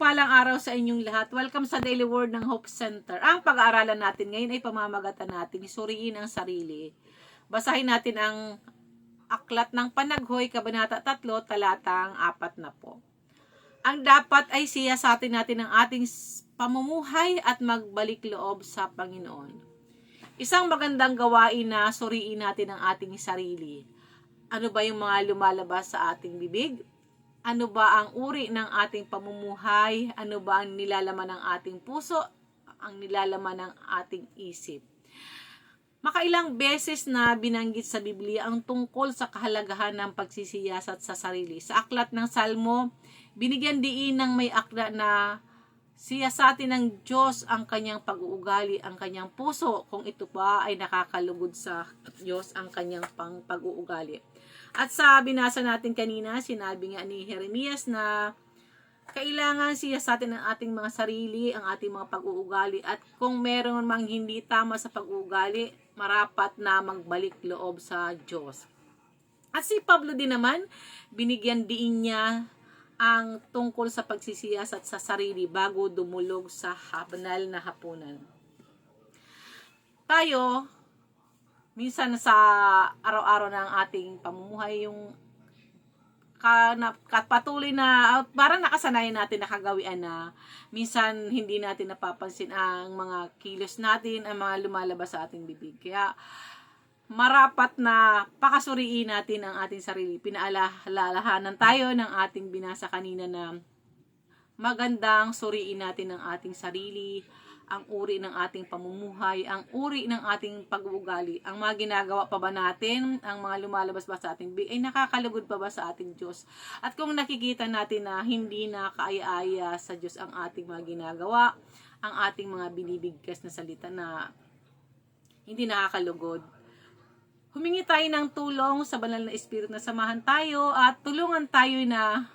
Mapagpalang araw sa inyong lahat. Welcome sa Daily Word ng Hope Center. Ang pag-aaralan natin ngayon ay pamamagatan natin, suriin ang sarili. Basahin natin ang Aklat ng Panaghoy, Kabanata 3, talatang 4 na po. Ang dapat ay siyasatin natin ang ating pamumuhay at magbalik loob sa Panginoon. Isang magandang gawain na suriin natin ang ating sarili. Ano ba yung mga lumalabas sa ating bibig? Ano ba ang uri ng ating pamumuhay? Ano ba ang nilalaman ng ating puso? Ang nilalaman ng ating isip? Makailang beses na binanggit sa Biblia ang tungkol sa kahalagahan ng pagsisiyasat sa sarili. Sa aklat ng Salmo, binigyan diin ng may akda na siyasatin ng Diyos ang kanyang pag-uugali, ang kanyang puso, kung ito pa ay nakakalugod sa Diyos ang kanyang pang pag-uugali. At sa binasa natin kanina, sinabi nga ni Jeremias na kailangan siya sa atin ang ating mga sarili, ang ating mga pag-uugali. At kung meron mang hindi tama sa pag-uugali, marapat na magbalik loob sa Diyos. At si Pablo din naman, binigyan diin niya ang tungkol sa pagsisiyasat sa sarili bago dumulog sa banal na hapunan. Tayo, minsan sa araw-araw ng ating pamumuhay, yung ka, na, patuloy na ah, parang nakasanayan natin nakagawian na minsan hindi natin napapansin ang mga kilos natin, ang mga lumalabas sa ating bibig. Kaya marapat na pakasuriin natin ang ating sarili. Pinaalalahanan tayo ng ating binasa kanina na magandang suriin natin ang ating sarili, ang uri ng ating pamumuhay, ang uri ng ating pag-uugali, ang mga ginagawa pa ba natin, ang mga lumalabas ba sa ating big, ay nakakalugod pa ba sa ating Diyos. At kung nakikita natin na hindi na kaaya-aya sa Diyos ang ating mga ginagawa, ang ating mga binibigkas na salita na hindi nakakalugod, humingi tayo ng tulong sa banal na espiritu na samahan tayo at tulungan tayo na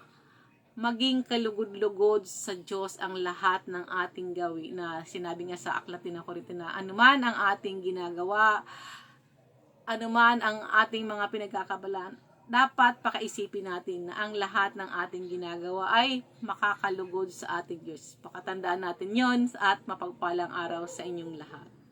maging kalugod-lugod sa Diyos ang lahat ng ating gawi na sinabi nga sa aklat din ako rito na anuman ang ating ginagawa, anuman ang ating mga pinagkakabalan, dapat pakaisipin natin na ang lahat ng ating ginagawa ay makakalugod sa ating Diyos. Pakatandaan natin yon at mapagpalang araw sa inyong lahat.